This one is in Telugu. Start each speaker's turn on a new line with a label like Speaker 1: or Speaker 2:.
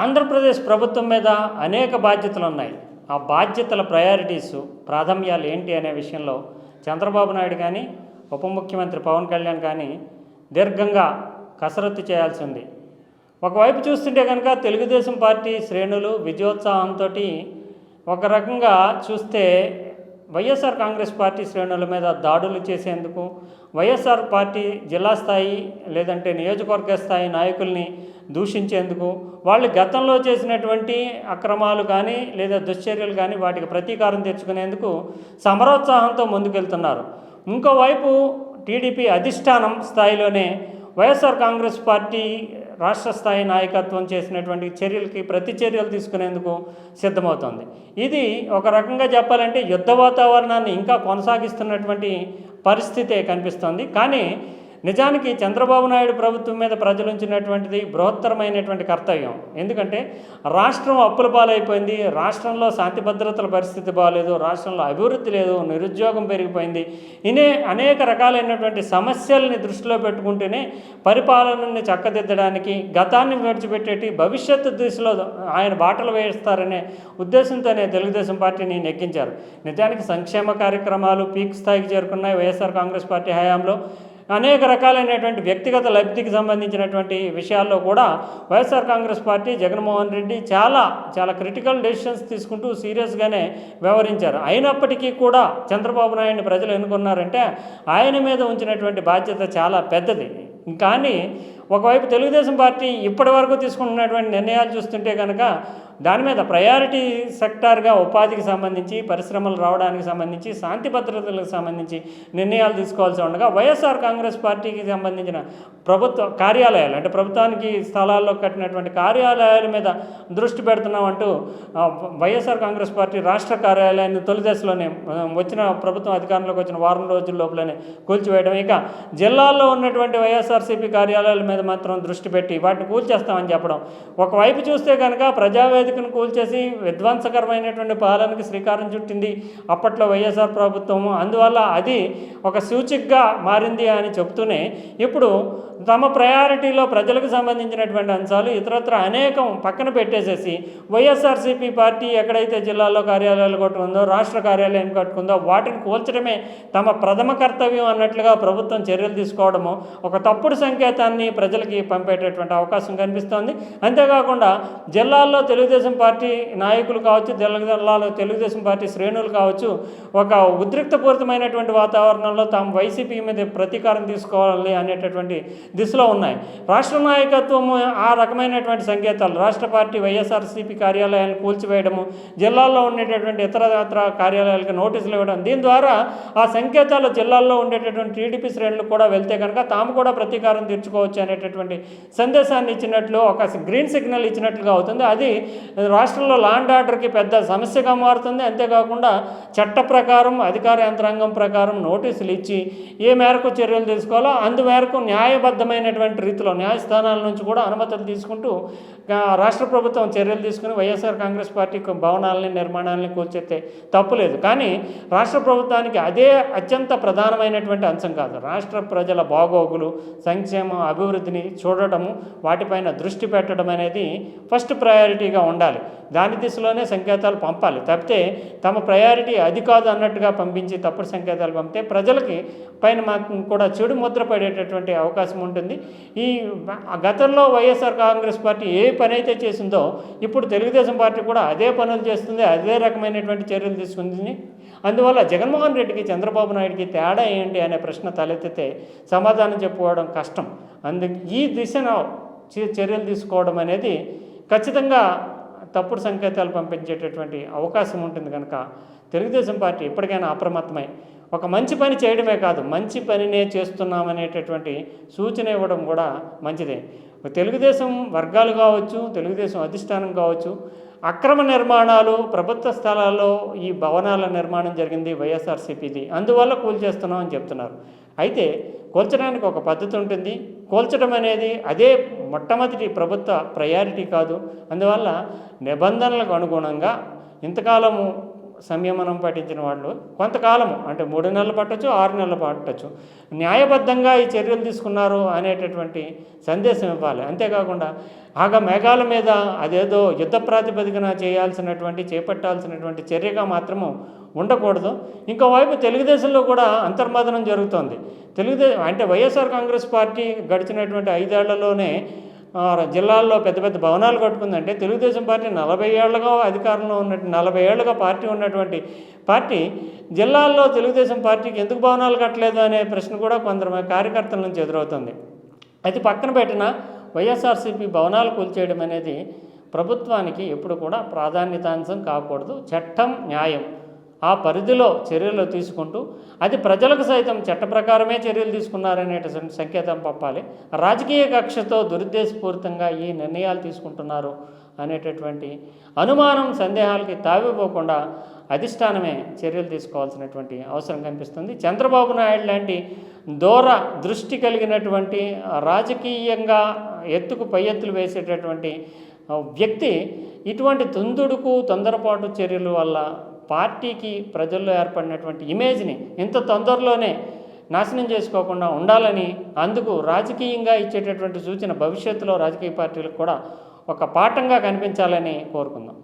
Speaker 1: ఆంధ్రప్రదేశ్ ప్రభుత్వం మీద అనేక బాధ్యతలు ఉన్నాయి. ఆ బాధ్యతల ప్రయారిటీస్ ప్రాధాన్యాలు ఏంటి అనే విషయంలో చంద్రబాబు నాయుడు కానీ ఉప ముఖ్యమంత్రి పవన్ కళ్యాణ్ కానీ దీర్ఘంగా కసరత్తు చేయాల్సి ఉంది. ఒకవైపు చూస్తుంటే కనుక తెలుగుదేశం పార్టీ శ్రేణులు విజయోత్సాహంతో ఒక రకంగా చూస్తే వైఎస్ఆర్ కాంగ్రెస్ పార్టీ శ్రేణుల మీద దాడులు చేసేందుకు వైఎస్ఆర్ పార్టీ జిల్లా స్థాయి లేదంటే నియోజకవర్గ స్థాయి నాయకుల్ని దూషించేందుకు వాళ్ళు గతంలో చేసినటువంటి అక్రమాలు కానీ లేదా దుశ్చర్యలు కానీ వాటికి ప్రతీకారం తెచ్చుకునేందుకు సమరోత్సాహంతో ముందుకెళ్తున్నారు. ఇంకోవైపు టీడీపీ అధిష్టానం స్థాయిలోనే వైఎస్ఆర్ కాంగ్రెస్ పార్టీ రాష్ట్ర స్థాయి నాయకత్వం చేసినటువంటి చర్యలకి ప్రతి చర్యలు తీసుకునేందుకు సిద్ధమవుతోంది. ఇది ఒక రకంగా చెప్పాలంటే యుద్ధ వాతావరణాన్ని ఇంకా కొనసాగిస్తున్నటువంటి పరిస్థితే కనిపిస్తోంది. కానీ నిజానికి చంద్రబాబు నాయుడు ప్రభుత్వం మీద ప్రజలు ఉంచినటువంటిది బృహత్తరమైనటువంటి కర్తవ్యం. ఎందుకంటే రాష్ట్రం అప్పుల పాలైపోయింది రాష్ట్రంలో శాంతి భద్రతల పరిస్థితి బాగాలేదు రాష్ట్రంలో అభివృద్ధి లేదు నిరుద్యోగం పెరిగిపోయింది. ఇనే అనేక రకాలైనటువంటి సమస్యల్ని దృష్టిలో పెట్టుకుంటేనే పరిపాలనని చక్కదిద్దడానికి గతాన్ని విడిచిపెట్టేటి భవిష్యత్తు దిశలో ఆయన బాటలు వేస్తారనే ఉద్దేశంతోనే తెలుగుదేశం పార్టీని నెగ్గించారు. నిజానికి సంక్షేమ కార్యక్రమాలు పీక్ స్థాయికి చేరుకున్నాయి. వైఎస్ఆర్ కాంగ్రెస్ పార్టీ హయాంలో అనేక రకాలైనటువంటి వ్యక్తిగత లబ్ధికి సంబంధించినటువంటి విషయాల్లో కూడా వైఎస్ఆర్ కాంగ్రెస్ పార్టీ జగన్మోహన్ రెడ్డి చాలా చాలా క్రిటికల్ డెసిషన్స్ తీసుకుంటూ సీరియస్గానే వ్యవహరించారు. అయినప్పటికీ కూడా చంద్రబాబు నాయుడిని ప్రజలు ఎన్నుకున్నారంటే ఆయన మీద ఉంచినటువంటి బాధ్యత చాలా పెద్దది. కానీ ఒకవైపు తెలుగుదేశం పార్టీ ఇప్పటి వరకు తీసుకుంటున్నటువంటి నిర్ణయాలు చూస్తుంటే కనుక దాని మీద ప్రయారిటీ సెక్టార్గా ఉపాధికి సంబంధించి పరిశ్రమలు రావడానికి సంబంధించి శాంతి భద్రతలకు సంబంధించి నిర్ణయాలు తీసుకోవాల్సి ఉండగా వైఎస్ఆర్ కాంగ్రెస్ పార్టీకి సంబంధించిన ప్రభుత్వ కార్యాలయాలు అంటే ప్రభుత్వానికి స్థలాల్లో కట్టినటువంటి కార్యాలయాల మీద దృష్టి పెడుతున్నామంటూ వైఎస్ఆర్ కాంగ్రెస్ పార్టీ రాష్ట్ర కార్యాలయాన్ని తొలి దశలోనే వచ్చిన ప్రభుత్వం అధికారంలోకి వచ్చిన వారం రోజుల లోపలనే కూల్చివేయడం. ఇక జిల్లాల్లో ఉన్నటువంటి వైఎస్ఆర్సీపీ కార్యాలయాల మీద మాత్రం దృష్టి పెట్టి వాటిని కూల్చేస్తామని చెప్పడం. ఒకవైపు చూస్తే కనుక ప్రజావేదికను కూల్చేసి విధ్వంసకరమైనటువంటి పాలనకి శ్రీకారం చుట్టింది అప్పట్లో వైఎస్ఆర్ ప్రభుత్వము. అందువల్ల అది ఒక సూచికగా మారింది అని చెప్తూనే ఇప్పుడు తమ ప్రయారిటీలో ప్రజలకు సంబంధించినటువంటి అంశాలు ఇతరత్ర అనేకం పక్కన పెట్టేసేసి వైఎస్ఆర్సీపీ పార్టీ ఎక్కడైతే జిల్లాలో కార్యాలయాలు కట్టుకుందో రాష్ట్ర కార్యాలయం కట్టుకుందో వాటిని కూల్చడమే తమ ప్రథమ కర్తవ్యం అన్నట్లుగా ప్రభుత్వం చర్యలు తీసుకోవడము ఒక తప్పుడు సంకేతాన్ని ప్రజలకి పంపేటటువంటి అవకాశం కనిపిస్తోంది. అంతేకాకుండా జిల్లాల్లో తెలుగుదేశం పార్టీ నాయకులు కావచ్చు జిల్లాలో తెలుగుదేశం పార్టీ శ్రేణులు కావచ్చు ఒక ఉద్రిక్తపూరితమైనటువంటి వాతావరణంలో తాము వైసీపీ మీద ప్రతీకారం తీసుకోవాలి అనేటటువంటి దిశలో ఉన్నాయి. రాష్ట్ర నాయకత్వం ఆ రకమైనటువంటి సంకేతాలు రాష్ట్ర పార్టీ వైఎస్ఆర్సీపీ కార్యాలయాలను కూల్చివేయడము జిల్లాల్లో ఉండేటటువంటి ఇతర కార్యాలయాలకు నోటీసులు ఇవ్వడం దీని ద్వారా ఆ సంకేతాలు జిల్లాల్లో ఉండేటటువంటి టీడీపీ శ్రేణులు కూడా వెళ్తే కనుక తాము కూడా ప్రతీకారం తీర్చుకోవచ్చు అనేటటువంటి సందేశాన్ని ఇచ్చినట్లు ఒక గ్రీన్ సిగ్నల్ ఇచ్చినట్లుగా అవుతుంది. అది రాష్ట్రంలో లాండ్ ఆర్డర్కి పెద్ద సమస్యగా మారుతుంది. అంతేకాకుండా చట్ట ప్రకారం అధికార యంత్రాంగం ప్రకారం నోటీసులు ఇచ్చి ఏ మేరకు చర్యలు తీసుకోవాలో అందుమేరకు న్యాయబద్ధమైనటువంటి రీతిలో న్యాయస్థానాల నుంచి కూడా అనుమతులు తీసుకుంటూ రాష్ట్ర ప్రభుత్వం చర్యలు తీసుకుని వైఎస్ఆర్ కాంగ్రెస్ పార్టీ భవనాలని నిర్మాణాలని కూల్చెత్తే తప్పులేదు కానీ రాష్ట్ర ప్రభుత్వానికి అదే అత్యంత ప్రధానమైనటువంటి అంశం కాదు. రాష్ట్ర ప్రజల బాగోగులు సంక్షేమం అభివృద్ధిని చూడటము వాటిపైన దృష్టి పెట్టడం అనేది ఫస్ట్ ప్రయారిటీగా ఉండాలి. దాని దిశలోనే సంకేతాలు పంపాలి. తప్పితే తమ ప్రయారిటీ అది కాదు అన్నట్టుగా పంపించి తప్పుడు సంకేతాలు పంపితే ప్రజలకి పైన మాత్రం కూడా చెడు ముద్ర పడేటటువంటి అవకాశం ఉంటుంది. ఈ గతంలో వైఎస్ఆర్ కాంగ్రెస్ పార్టీ ఏ పని అయితే చేసిందో ఇప్పుడు తెలుగుదేశం పార్టీ కూడా అదే పనులు చేస్తుంది అదే రకమైనటువంటి చర్యలు తీసుకుంది అందువల్ల జగన్మోహన్ రెడ్డికి చంద్రబాబు నాయుడికి తేడా ఏంటి అనే ప్రశ్న తలెత్తితే సమాధానం చెప్పుకోవడం కష్టం. అందుకు ఈ దిశను చర్యలు తీసుకోవడం అనేది ఖచ్చితంగా తప్పుడు సంకేతాలు పంపించేటటువంటి అవకాశం ఉంటుంది కనుక తెలుగుదేశం పార్టీ ఎప్పటికైనా అప్రమత్తమై ఒక మంచి పని చేయడమే కాదు మంచి పనినే చేస్తున్నామనేటటువంటి సూచన ఇవ్వడం కూడా మంచిదే. తెలుగుదేశం వర్గాలు కావచ్చు తెలుగుదేశం అధిష్టానం కావచ్చు అక్రమ నిర్మాణాలు ప్రభుత్వ స్థలాల్లో ఈ భవనాల నిర్మాణం జరిగింది వైఎస్ఆర్సీపీది. అందువల్ల కూల్చేస్తున్నాం అని చెప్తున్నారు. అయితే కూల్చడానికి ఒక పద్ధతి ఉంటుంది. కూల్చడం అనేది అదే మొట్టమొదటి ప్రభుత్వ ప్రయారిటీ కాదు. అందువల్ల నిబంధనలకు అనుగుణంగా ఇంతకాలము సంయమనం పాటించిన వాళ్ళు కొంతకాలము అంటే మూడు నెలలు పట్టచ్చు ఆరు నెలలు పట్టచ్చు. న్యాయబద్ధంగా ఈ చర్యలు తీసుకున్నారు అనేటటువంటి సందేశం ఇవ్వాలి. అంతేకాకుండా ఆగ మేఘాల మీద అదేదో యుద్ధ ప్రాతిపదికన చేయాల్సినటువంటి చేపట్టాల్సినటువంటి చర్యగా మాత్రము ఉండకూడదు. ఇంకోవైపు తెలుగుదేశంలో కూడా అంతర్మదనం జరుగుతోంది. తెలుగుదేశం అంటే వైఎస్ఆర్ కాంగ్రెస్ పార్టీ గడిచినటువంటి ఐదేళ్ళలోనే జిల్లాల్లో పెద్ద పెద్ద భవనాలు కట్టుకుందంటే తెలుగుదేశం పార్టీ నలభై ఏళ్ళగా అధికారంలో ఉన్నట్టు నలభై ఏళ్ళుగా పార్టీ ఉన్నటువంటి పార్టీ జిల్లాల్లో తెలుగుదేశం పార్టీకి ఎందుకు భవనాలు కట్టలేదు అనే ప్రశ్న కూడా కొందరు కార్యకర్తల నుంచి ఎదురవుతుంది. అది పక్కన పెట్టిన వైఎస్ఆర్సీపీ భవనాలు కూల్చేయడం అనేది ప్రభుత్వానికి ఎప్పుడు కూడా ప్రాధాన్యతాంశం కాకూడదు. చట్టం న్యాయం. ఆ పరిధిలో చర్యలు తీసుకుంటూ అది ప్రజలకు సైతం చట్ట ప్రకారమే చర్యలు తీసుకున్నారనేటువంటి సంకేతం పంపాలి. రాజకీయ కక్షతో దురుద్దేశపూరితంగా ఈ నిర్ణయాలు తీసుకుంటున్నారు అనేటటువంటి అనుమానం సందేహాలకి తావిపోకుండా అధిష్టానమే చర్యలు తీసుకోవాల్సినటువంటి అవసరం కనిపిస్తుంది. చంద్రబాబు నాయుడు లాంటి దూర దృష్టి కలిగినటువంటి రాజకీయంగా ఎత్తుకు పై ఎత్తులు వేసేటటువంటి వ్యక్తి ఇటువంటి తుందుడుకు తొందరపాటు చర్యల వల్ల పార్టీకి ప్రజల్లో ఏర్పడినటువంటి ఇమేజ్ని ఇంత తొందరలోనే నాశనం చేసుకోకుండా ఉండాలని అందుకు రాజకీయంగా ఇచ్చేటటువంటి సూచన భవిష్యత్తులో రాజకీయ పార్టీలకు కూడా ఒక పాఠంగా కనిపించాలని కోరుకుందాం.